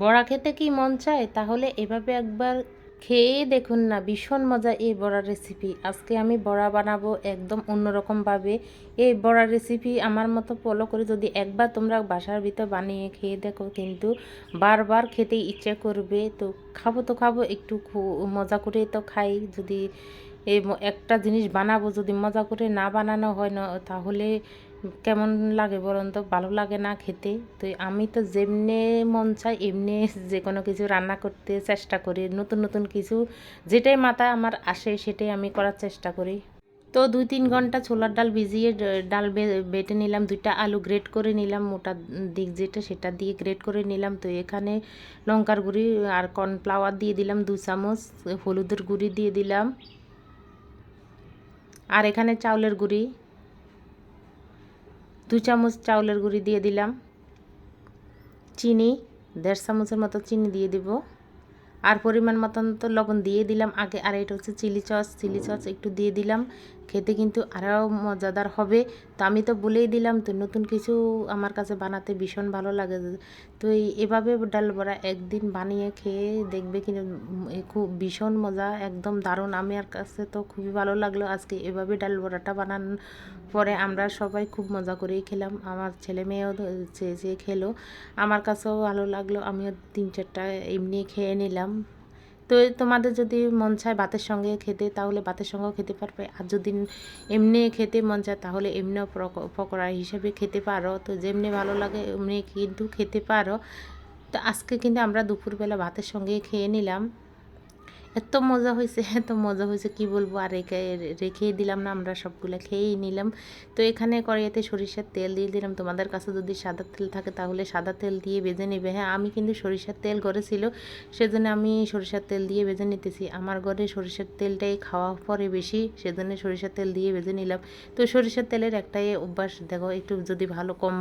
বড়া খেতে কি মন চায়? তাহলে এভাবে একবার খেয়ে দেখুন না, ভীষণ মজা এই বড়ার রেসিপি আজকে আমি বড়া বানাবো একদম অন্যরকমভাবে। এই বড়ার রেসিপি আমার মতো ফলো করে যদি একবার তোমরা বাসার ভিতর বানিয়ে খেয়ে দেখো, কিন্তু বারবার খেতে ইচ্ছে করবে, তো খাব তো খাব, একটু মজা করে তো খাই। যদি একটা জিনিস বানাবো, যদি মজা করে না বানানো হয় না, তাহলে কেমন লাগে বলুন তো? ভালো লাগে না খেতে? তো আমি তো যেমনি মন চাই এমনি যে কোনো কিছু রান্না করতে চেষ্টা করি। নতুন নতুন কিছু যেটাই মাথায় আমার আসে, সেটাই আমি করার চেষ্টা করি। তো দুই তিন ঘণ্টা ছোলার ডাল ভিজিয়ে ডাল বেটে নিলাম, দুইটা আলু গ্রেট করে নিলাম, মোটা দিক যেটা সেটা দিয়ে গ্রেট করে নিলাম। তো এখানে লঙ্কার গুঁড়ি আর কর্নফ্লাওয়ার দিয়ে দিলাম দু চামচ, হলুদের গুঁড়ি দিয়ে দিলাম। আর এখানে চাউলের গুঁড়ি। দু চামচ চাউলের গুঁড়ি দিয়ে দিলাম। চিনি দেড় চামচের মতো চিনি দিয়ে দিব। আর পরিমাণ মতন তো লবণ দিয়ে দিলাম। আগে আর এটা হচ্ছে চিলি সস চিলি সস একটু দিয়ে দিলাম। খেতে কিন্তু আরও মজাদার হবে। তো আমি তো বলেই দিলাম, তো নতুন কিছু আমার কাছে বানাতে ভীষণ ভালো লাগে। তো এই এভাবে ডাল বড়া একদিন বানিয়ে খেয়ে দেখবে কিন্তু খুব ভীষণ মজা, একদম দারুণ। আমার কাছে তো খুবই ভালো লাগল আজকে এভাবে ডাল বড়াটা বানানোর পরে আমরা সবাই খুব মজা করেই খেলাম। আমার ছেলে মেয়েও চেয়ে চেয়ে খেলো। আমার কাছেও ভালো লাগল। আমিও তিন চারটা এমনি খেয়ে নিলাম। তো তোমাদের যদি মন চায় ভাতের সঙ্গে খেতে, তাহলে ভাতের সঙ্গেও খেতে পারবে। আর যদি এমনি খেতে মন চায়, তাহলে এমনিও পক- পকোড়া হিসেবে খেতে পারো। তো যেমনি ভালো লাগে এমনি কিন্তু খেতে পারো। তো আজকে কিন্তু আমরা দুপুরবেলা ভাতের সঙ্গে খেয়ে নিলাম। এত মজা হয়েছে, এত মজা হয়েছে, কি বলব? আর রেখে রেখেই দিলাম না, আমরা সবগুলো খেয়েই নিলাম। তো এখানে কড়াইতে সরিষার তেল দিয়ে দিলাম। তোমাদের কাছে যদি সাদা তেল থাকে, তাহলে সাদা তেল দিয়ে বেজে নেবে। হ্যাঁ আমি কিন্তু সরিষার তেল ঘরে ছিল, সেজন্য আমি সরিষার তেল দিয়ে ভেজে নিতেছি। আমার ঘরে সরিষার তেলটাই খাওয়া পরে বেশি, সেজন্য সরিষার তেল দিয়ে ভেজে নিলাম। তো সরিষার তেলের একটাই অভ্যাস, দেখো, একটু যদি ভালো কম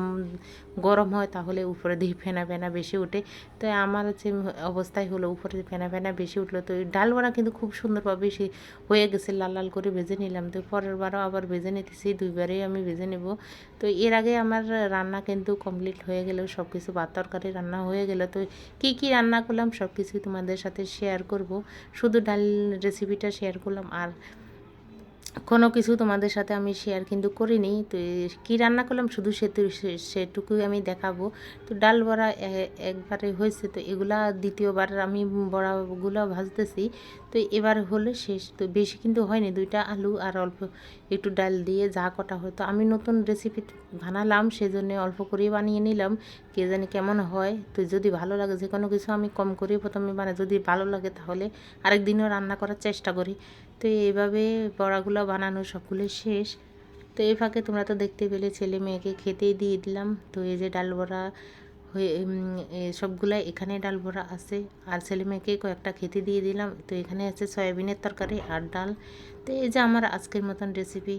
গরম হয়, তাহলে উপরে দিয়ে ফেনা ফেনা বেশি ওঠে তো আমার হচ্ছে অবস্থায় হলো, উপরে ফেনা ফেনা বেশি উঠল। তো বড়া কিন্তু খুব সুন্দরভাবে সে হয়ে গেছে, লাল লাল করে ভেজে নিলাম। তো পরের বারও আবার ভেজে নিতেছি, দুইবারেই আমি ভেজে নেব। তো এর আগে আমার রান্না কিন্তু কমপ্লিট হয়ে গেল সব কিছু ভাত তরকারি রান্না হয়ে গেল। তো কি কি রান্না করলাম সব কিছুই তোমাদের সাথে শেয়ার করব। শুধু ডাল রেসিপিটা শেয়ার করলাম আর কোনো কিছু তোমাদের সাথে আমি শেয়ার কিন্তু করিনি। তো কী রান্না করলাম? শুধু সেতু সেটুকুই আমি দেখাবো। তো ডাল বড়া একবারে হয়েছে। তো এগুলা দ্বিতীয়বার আমি বড়াগুলো ভাজতেছি। তো এবার হলে শেষ। তো বেশি কিন্তু হয়নি। দুইটা আলু আর অল্প একটু ডাল দিয়ে যা কটা হয়তো আমি নতুন রেসিপি বানালাম, সেজন্য অল্প করেই বানিয়ে নিলাম। কে জানি কেমন হয়। তো যদি ভালো লাগে, যে কোনো কিছু আমি কম করেই প্রথমে বানাই। যদি ভালো লাগে তাহলে আরেকদিনও রান্না করার চেষ্টা করি। তো এইভাবে বড়াগুলো বানানো সবগুলো শেষ। তো এই ফাঁকে তোমরা তো দেখতে পেলে, ছেলে মেয়েকে খেতেই দিয়ে দিলাম। তো এই যে ডাল বড়া হয়ে সবগুলাই এখানে ডাল বড়া আছে। আর ছেলে মেয়েকে কয়েকটা খেতে দিয়ে দিলাম। তো এখানে আছে সয়াবিনের তরকারি আর ডাল। তো এই যে আমার আজকের মতন রেসিপি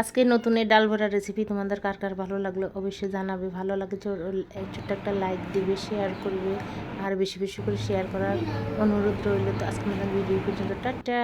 আজকে নতুন এই ডাল ভরা রেসিপি তোমাদের কার কার ভালো লাগল অবশ্যই জানাবে। ভালো লাগে ছোট্ট একটা লাইক দিবে শেয়ার করবে। আর বেশি বেশি করে শেয়ার করার অনুরোধ রইল। তো আজকের মতন ভিডিও পর্যন্ত। টাটা!